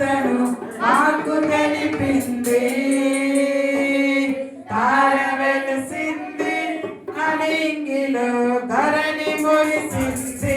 అతను నాకు తెలిపింది. తార వెలిసింది అడింగిలో ధరణి మురిసింది.